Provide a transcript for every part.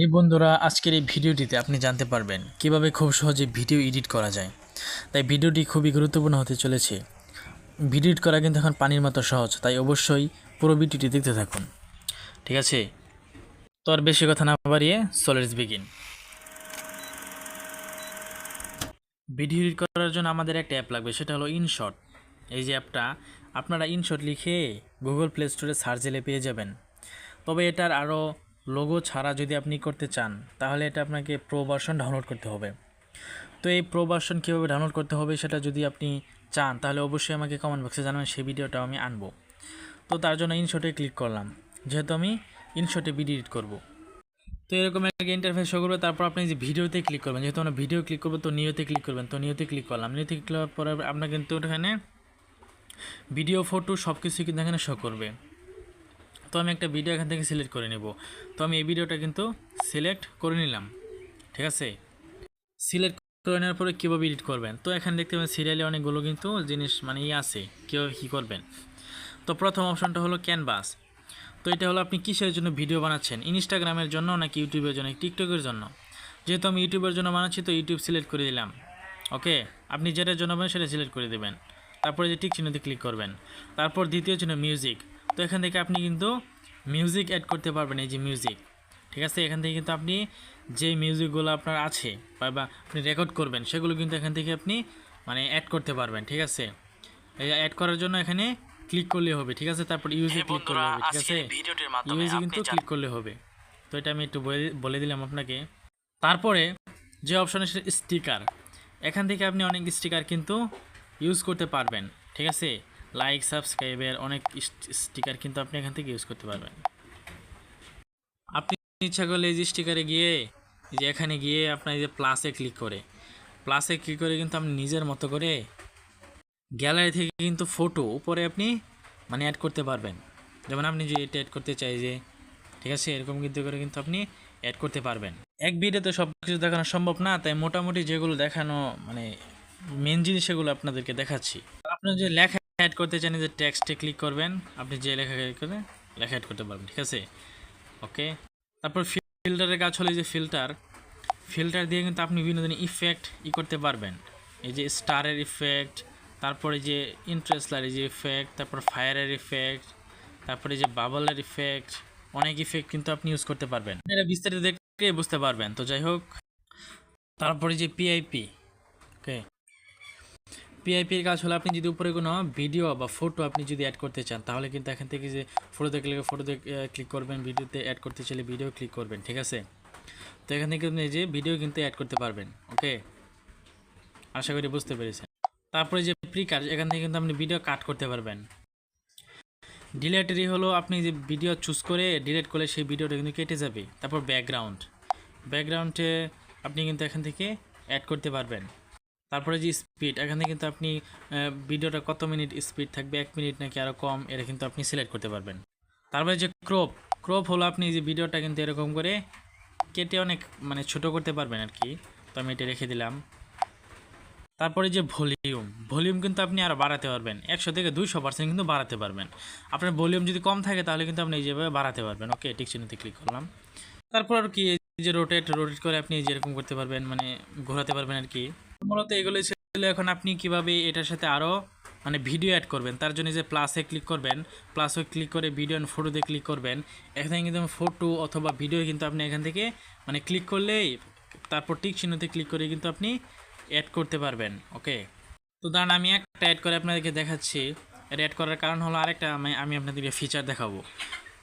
এই বন্ধুরা, আজকের এই ভিডিওটিতে আপনি জানতে পারবেন কীভাবে খুব সহজে ভিডিও এডিট করা যায়। তাই ভিডিওটি খুবই গুরুত্বপূর্ণ হতে চলেছে। ভিডিও করা কিন্তু এখন পানির মতো সহজ, তাই অবশ্যই পুরো ভিডিওটি দেখতে থাকুন। ঠিক আছে? তো আর বেশি কথা না বাড়িয়ে সোলেটস বিগিন ভিডিও এডিট করার জন্য আমাদের একটা অ্যাপ লাগবে, সেটা হলো ইনশট এই যে অ্যাপটা, আপনারা ইনশট লিখে গুগল প্লে স্টোরে সার্চ দিলে পেয়ে যাবেন। তবে এটার আরও লোগো ছাড়া যদি আপনি করতে চান, তাহলে এটা আপনাকে প্রো ভার্সন ডাউনলোড করতে হবে। তো এই প্রো ভার্সন কীভাবে ডাউনলোড করতে হবে সেটা যদি আপনি চান, তাহলে অবশ্যই আমাকে কমেন্ট বক্সে জানাবেন, সেই ভিডিওটাও আমি আনব। তো তার জন্য ইনশটে ক্লিক করলাম। যেহেতু আমি ইনশটে ভিডিও এডিট করব। তো এরকম একটা ইন্টারফেস শো করবে, তারপর আপনি যে ভিডিওতে ক্লিক করবেন, যেহেতু আমরা ভিডিও ক্লিক করব, তো নিয়তে ক্লিক করবেন, তো নিয়তে ক্লিক করলাম। নিয়তে ক্লিক করার পরে আপনার কিন্তু এখানে ভিডিও ফটো সব কিছুই কিন্তু এখানে শো করবে। তো আমি একটা ভিডিও এখান থেকে সিলেক্ট করে নেব। তো আমি এই ভিডিওটা কিন্তু সিলেক্ট করে নিলাম। ঠিক আছে? সিলেক্ট করে নেওয়ার পরে কীভাবে এডিট করবেন? তো এখানে দেখতে পাবেন সিরিয়ালে অনেকগুলো কিন্তু জিনিস মানে ইয়ে আছে, কীভাবে কী করবেন? তো প্রথম অপশনটা হলো ক্যানভাস তো এটা হলো আপনি কিসের জন্য ভিডিও বানাচ্ছেন? ইনস্টাগ্রামের জন্য নাকি ইউটিউবের জন্য? টিকটকের জন্য? যেহেতু আমি ইউটিউবের জন্য বানাচ্ছি, তো ইউটিউব সিলেক্ট করে দিলাম। ওকে আপনি যেটার জন্য বানান সেটা সিলেক্ট করে দেবেন। তারপরে যে টিক চিহ্নতে ক্লিক করবেন। তারপর দ্বিতীয় চিহ্ন মিউজিক তো এখান থেকে আপনি কিন্তু মিউজিক অ্যাড করতে পারবেন এই যে মিউজিক ঠিক আছে? এখান থেকে কিন্তু আপনি যে মিউজিকগুলো আপনার আছে বা আপনি রেকর্ড করবেন সেগুলো কিন্তু এখান থেকে আপনি মানে অ্যাড করতে পারবেন ঠিক আছে? এই অ্যাড করার জন্য এখানে ক্লিক করলে হবে ঠিক আছে? তারপর ইউজে ক্লিক করলে হবে ঠিক আছে? আপনি কিন্তু ক্লিক করলে হবে। তো এটা আমি একটু বলে- বলে দিলাম আপনাকে। তারপরে যে অপশন স্টিকার এখান থেকে আপনি অনেক স্টিকার কিন্তু ইউজ করতে পারবেন ঠিক আছে? লাইক সাবস্ক্রাইবের অনেক স্টিকার কিন্তু আপনি এখান থেকে ইউজ করতে পারবেন। আপনি ইচ্ছা করলে এই যে স্টিকারে গিয়ে যে এখানে গিয়ে আপনার যে প্লাসে ক্লিক করে প্লাসে ক্লিক করে কিন্তু আপনি নিজের মতো করে গ্যালারি থেকে কিন্তু ফটো উপরে আপনি মানে অ্যাড করতে পারবেন। যেমন আপনি যে এটা অ্যাড করতে চাই যে, ঠিক আছে, এরকম কিন্তু করে কিন্তু আপনি অ্যাড করতে পারবেন। এক ভিডিওতে সব কিছু দেখানো সম্ভব না, তাই মোটামুটি যেগুলো দেখানো মানে মেন জিনিস সেগুলো আপনাদেরকে দেখাচ্ছি। আপনি যে লেখা অ্যাড করতে চান যে টেক্সটে ক্লিক করবেন, আপনি যে লেখা করে লেখা অ্যাড করতে পারবেন, ঠিক আছে? ওকে তারপর ফিল্টারের কাজ হলো যে ফিল্টার ফিল্টার দিয়ে কিন্তু আপনি বিভিন্ন ধরনের ইফেক্ট ই করতে পারবেন। এই যে স্টারের ইফেক্ট তারপরে যে ইন্টারেস্টলার যে ইফেক্ট তারপর ফায়ারের ইফেক্ট তারপরে যে বাবলের ইফেক্ট অনেক ইফেক্ট কিন্তু আপনি ইউজ করতে পারবেন। এটা বিস্তারিত দেখে বুঝতে পারবেন। তো যাই হোক, তারপরে যে পিআইপি পিআইপির কাজ হলো আপনি যদি উপরে কোনো ভিডিও বা ফটো আপনি যদি অ্যাড করতে চান, তাহলে কিন্তু এখান থেকে যে ফটোতে ক্লিক ফটোতে ক্লিক করবেন ভিডিওতে অ্যাড করতে চাইলে ভিডিও ক্লিক করবেন, ঠিক আছে? তো এখান থেকে আপনি যে ভিডিও কিন্তু অ্যাড করতে পারবেন ওকে আশা করি বুঝতে পেরেছেন। তারপরে যে প্রি কাট এখান থেকে কিন্তু আপনি ভিডিও কাট করতে পারবেন। ডিলেটারি হলো আপনি যে ভিডিও চুজ করে ডিলেট করলে সেই ভিডিওটা কিন্তু কেটে যাবে। তারপর ব্যাকগ্রাউন্ড ব্যাকগ্রাউন্ডে আপনি কিন্তু এখান থেকে অ্যাড করতে পারবেন। তারপরে যে স্পিড এখানে কিন্তু আপনি ভিডিওটা কত মিনিট স্পিড থাকবে? এক মিনিট নাকি আরও কম? এটা কিন্তু আপনি সিলেক্ট করতে পারবেন। তারপরে যে ক্রপ ক্রপ হলো আপনি যে ভিডিওটা কিন্তু এরকম করে কেটে অনেক মানে ছোট করতে পারবেন আর কি। তো আমি এটা রেখে দিলাম। তারপরে যে ভলিউম ভলিউম কিন্তু আপনি আরও বাড়াতে পারবেন। একশো থেকে দুইশো পার্সেন্ট কিন্তু বাড়াতে পারবেন। আপনার ভলিউম যদি কম থাকে, তাহলে কিন্তু আপনি যেভাবে বাড়াতে পারবেন। ওকে টিক চিহ্নতে ক্লিক করলাম। তারপর আর কি যে রোটেট রোটেট করে আপনি যেরকম করতে পারবেন মানে ঘোরাতে পারবেন আর কি। মূলত এগুলোই ছিল এখন আপনি কীভাবে এটার সাথে আরও মানে ভিডিও অ্যাড করবেন? তার জন্য যে প্লাসে ক্লিক করবেন প্লাসে ক্লিক করে ভিডিও অ্যান্ড ফটোতে ক্লিক করবেন, এখানে কিন্তু ফটো অথবা ভিডিও কিন্তু আপনি এখান থেকে মানে ক্লিক করলেই তারপর টিক চিহ্নতে ক্লিক করে কিন্তু আপনি অ্যাড করতে পারবেন ওকে তো দাঁড়ান, আমি একটা অ্যাড করে আপনাদেরকে দেখাচ্ছি। এটা অ্যাড করার কারণ হলো আরেকটা, আমি আমি আপনাদেরকে ফিচার দেখাবো।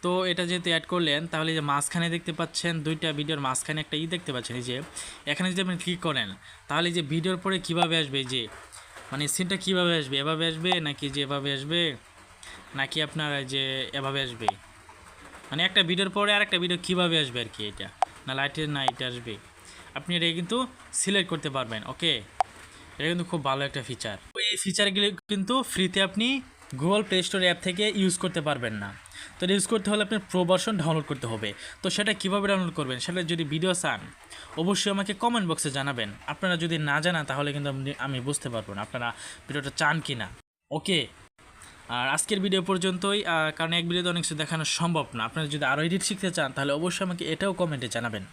তো এটা যেহেতু অ্যাড করলেন, তাহলে যে মাঝখানে দেখতে পাচ্ছেন দুইটা ভিডিওর মাঝখানে একটা ই দেখতে পাচ্ছেন, এই যে এখানে যদি আপনি ক্লিক করেন, তাহলে যে ভিডিওর পরে কীভাবে আসবে যে মানে সিনটা কীভাবে আসবে, এভাবে আসবে নাকি যে এভাবে আসবে, নাকি আপনার যে এভাবে আসবে? মানে একটা ভিডিওর পরে আর একটা ভিডিও কীভাবে আসবে আর কি এটা? না লাইটের না এটা আসবে? আপনি এটা কিন্তু সিলেক্ট করতে পারবেন ওকে এটা কিন্তু খুব ভালো একটা ফিচার এই ফিচারগুলি কিন্তু ফ্রিতে আপনি গুগল প্লে স্টোর অ্যাপ থেকে ইউজ করতে পারবেন না। তো ইউজ করতে হলে আপনার প্রো ভার্সন ডাউনলোড করতে হবে। তো সেটা কীভাবে ডাউনলোড করবেন সেটা যদি ভিডিও চান, অবশ্যই আমাকে কমেন্ট বক্সে জানাবেন। আপনারা যদি না জানান, তাহলে কিন্তু আমি- আমি বুঝতে পারব না আপনারা ভিডিওটা চান কি না ওকে আর আজকের ভিডিও পর্যন্তই কারণ এক ভিডিওতে অনেক কিছু দেখানো সম্ভব না। আপনারা যদি আরও এডিট শিখতে চান, তাহলে অবশ্যই আমাকে এটাও কমেন্টে জানাবেন।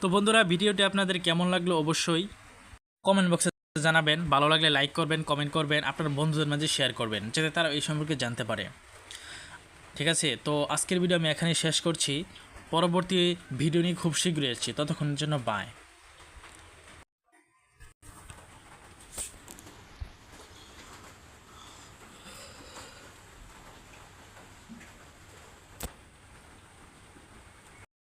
তো বন্ধুরা, ভিডিওটি আপনাদের কেমন লাগল অবশ্যই কমেন্ট বক্সে জানাবেন। ভালো লাগলে লাইক করবেন কমেন্ট করবেন, আপনার বন্ধুদের মাঝে শেয়ার করবেন, যাতে তারা এই সম্পর্কে জানতে পারে। ঠিক আছে? তো আজকের ভিডিও আমি এখানে শেষ করছি। পরবর্তী ভিডিও নিয়ে খুব শীঘ্রই আসছি। ততক্ষণের জন্য বাই